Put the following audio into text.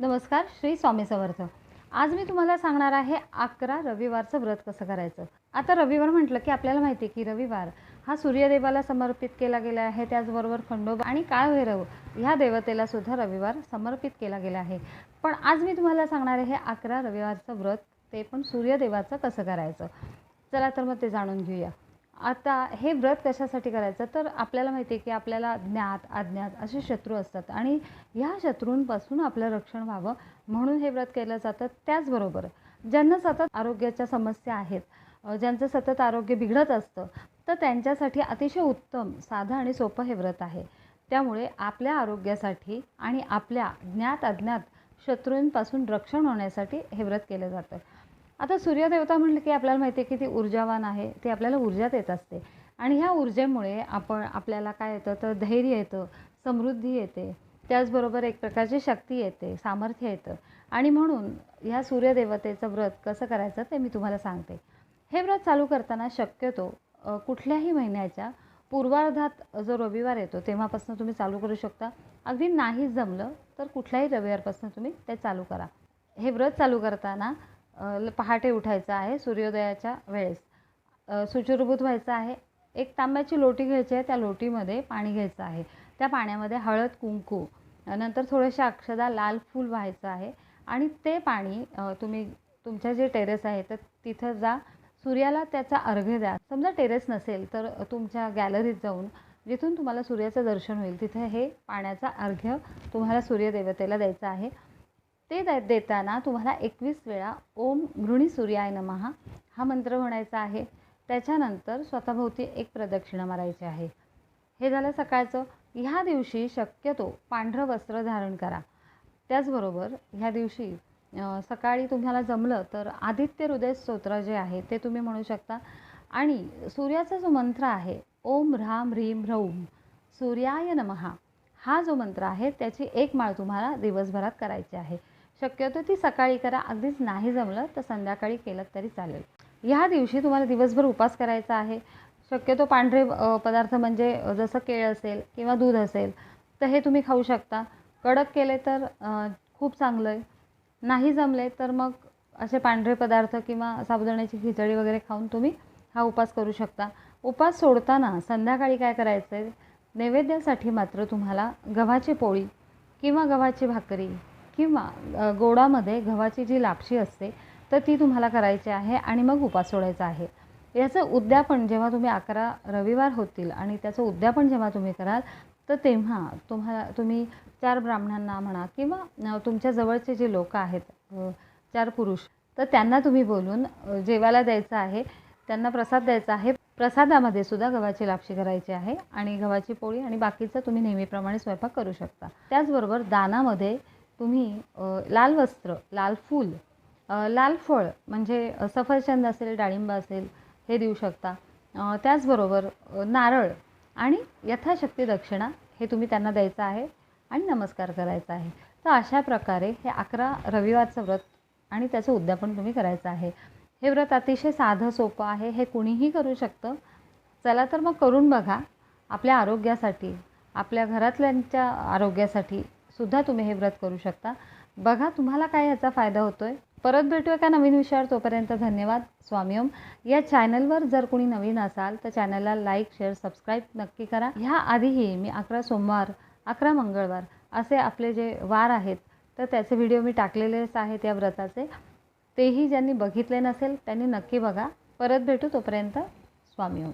नमस्कार श्री स्वामी समर्थ. आज मी तुम्हाला सांगणार आहे अकरा रविवारचं व्रत कसं करायचं. आता रविवार म्हटलं की आपल्याला माहिती आहे की रविवार हा सूर्यदेवाला समर्पित केला गेला आहे त्याचबरोबर खंडोबा आणि काळभैरव ह्या देवतेला सुद्धा रविवार समर्पित केला गेला आहे. पण आज मी तुम्हाला सांगणार आहे अकरा रविवारचं व्रत ते पण सूर्यदेवाचं कसं करायचं. चला तर मग ते जाणून घेऊया. आता हे व्रत कशासाठी करायचं? तर आपल्याला माहिती आहे की आपल्याला ज्ञात अज्ञात असे शत्रू असतात. आणि ह्या शत्रूंपासून आपलं रक्षण व्हावं म्हणून हे व्रत केलं जातं. त्याचबरोबर ज्यांना सतत आरोग्याच्या समस्या आहेत ज्यांचं सतत आरोग्य बिघडत असतं तर त्यांच्यासाठी अतिशय उत्तम साधं आणि सोपं हे व्रत आहे. त्यामुळे आपल्या आरोग्यासाठी आणि आपल्या ज्ञात अज्ञात शत्रूंपासून रक्षण होण्यासाठी हे व्रत केलं जातं. आता सूर्यदेवता म्हटलं की आपल्याला माहिती आहे की ती ऊर्जावान आहे ती आपल्याला ऊर्जा देत असते. आणि ह्या ऊर्जेमुळे आपण आपल्याला काय येतं? तर धैर्य येतं समृद्धी येते त्याचबरोबर एक प्रकारची शक्ती येते सामर्थ्य येतं. आणि म्हणून ह्या सूर्यदेवतेचं व्रत कसं करायचं ते मी तुम्हाला सांगते. हे व्रत चालू करताना शक्यतो कुठल्याही महिन्याच्या पूर्वार्धात जो रविवार येतो तेव्हापासून तुम्ही चालू करू शकता. अगदी नाही जमलं तर कुठल्याही रविवारपासून तुम्ही ते चालू करा. हे व्रत चालू करताना पहाटे उठायचं आहे सूर्योदयाच्या वेळेस. सुचुरभूत शुचिर्भूत व्हायचं आहे. एक तांब्याची लोटी घ्यायची आहे त्या लोटीमध्ये पाणी घ्यायचं आहे. त्या पाण्यामध्ये हळद कुंकू नंतर थोडेसे अक्षदा लाल फूल व्हायचं आहे आणि ते पाणी तुम्ही तुमच्या जे टेरेस आहे तर तिथं जा. सूर्याला त्याचा अर्घ्य द्या. समजा टेरेस नसेल तर तुमच्या गॅलरीत जाऊन जिथून तुम्हाला सूर्याचं दर्शन होईल तिथे हे पाण्याचा अर्घ्य तुम्हाला सूर्यदेवतेला द्यायचं आहे. ते दे देताना तुम्हाला एकवीस वेळा ओम घृणी सूर्याय नमहा हा मंत्र म्हणायचा आहे. त्याच्यानंतर स्वतःभोवती एक प्रदक्षिणा मारायची आहे. हे झालं सकाळचं. ह्या दिवशी शक्यतो पांढरं वस्त्र धारण करा. त्याचबरोबर ह्या दिवशी सकाळी तुम्हाला जमलं तर आदित्य हृदय स्तोत्र जे आहे ते तुम्ही म्हणू शकता. आणि सूर्याचा जो मंत्र आहे ओम ह्राम ह्रीम ह्रौम सूर्याय नमहा हा जो मंत्र आहे त्याची एक माळ तुम्हाला दिवसभरात करायची आहे. शक्यतो ती सकाळी करा. अगदीच नाही जमलं तर संध्याकाळी केलं तरी चालेल. ह्या दिवशी तुम्हाला दिवसभर उपास करायचा आहे. शक्यतो पांढरे पदार्थ म्हणजे जसं केळ असेल किंवा दूध असेल तर हे तुम्ही खाऊ शकता. कडक केले तर खूप चांगलं आहे. नाही जमले तर मग असे पांढरे पदार्थ किंवा साबुदाण्याची खिचडी वगैरे खाऊन तुम्ही हा उपास करू शकता. उपास सोडताना संध्याकाळी काय करायचं आहे नैवेद्यासाठी मात्र तुम्हाला गव्हाची पोळी किंवा गव्हाची भाकरी किंवा गोडामध्ये गव्हाची जी लापशी असते तर ती तुम्हाला करायची आहे आणि मग उपास सोडायचा आहे. याचं उद्यापन जेव्हा तुम्ही अकरा रविवार होतील आणि त्याचं उद्यापन जेव्हा तुम्ही कराल तर तेव्हा तुम्हाला तुम्ही चार ब्राह्मणांना म्हणा किंवा तुमच्या जवळचे जे लोक आहेत चार पुरुष तर त्यांना तुम्ही बोलून जेवायला द्यायचं आहे. त्यांना प्रसाद द्यायचा आहे. प्रसादामध्ये सुद्धा गव्हाची लापशी करायची आहे आणि गव्हाची पोळी आणि बाकीचं तुम्ही नेहमीप्रमाणे स्वयंपाक करू शकता. त्याचबरोबर दानामध्ये तुम्ही लाल वस्त्र लाल फूल लाल फळ म्हणजे सफरचंद असेल डाळिंब असेल हे देऊ शकता. त्याचबरोबर नारळ आणि यथाशक्ती दक्षिणा हे तुम्ही त्यांना द्यायचं आहे आणि नमस्कार करायचा आहे. तर अशा प्रकारे हे अकरा रविवारचं व्रत आणि त्याचं उद्यापन तुम्ही करायचं आहे. हे व्रत अतिशय साधं सोपं आहे. हे कुणीही करू शकतं. चला तर मग करून बघा आपल्या आरोग्यासाठी आपल्या घरातल्यांच्या आरोग्यासाठी सुद्धा तुम्ही हे व्रत करू शकता. बघा तुम्हाला काय ह्याचा फायदा होतोय? परत भेटू एका नवीन विषयावर. तोपर्यंत धन्यवाद. स्वामी ओम या चॅनलवर जर कोणी नवीन असाल तर चॅनलला लाईक शेअर सबस्क्राईब नक्की करा. ह्या आधीही मी अकरा सोमवार अकरा मंगळवार असे आपले जे वार आहेत तर त्याचे व्हिडिओ मी टाकलेलेच आहेत या व्रताचे. तेही ज्यांनी बघितले नसेल त्यांनी नक्की बघा. परत भेटू तोपर्यंत स्वामी ओम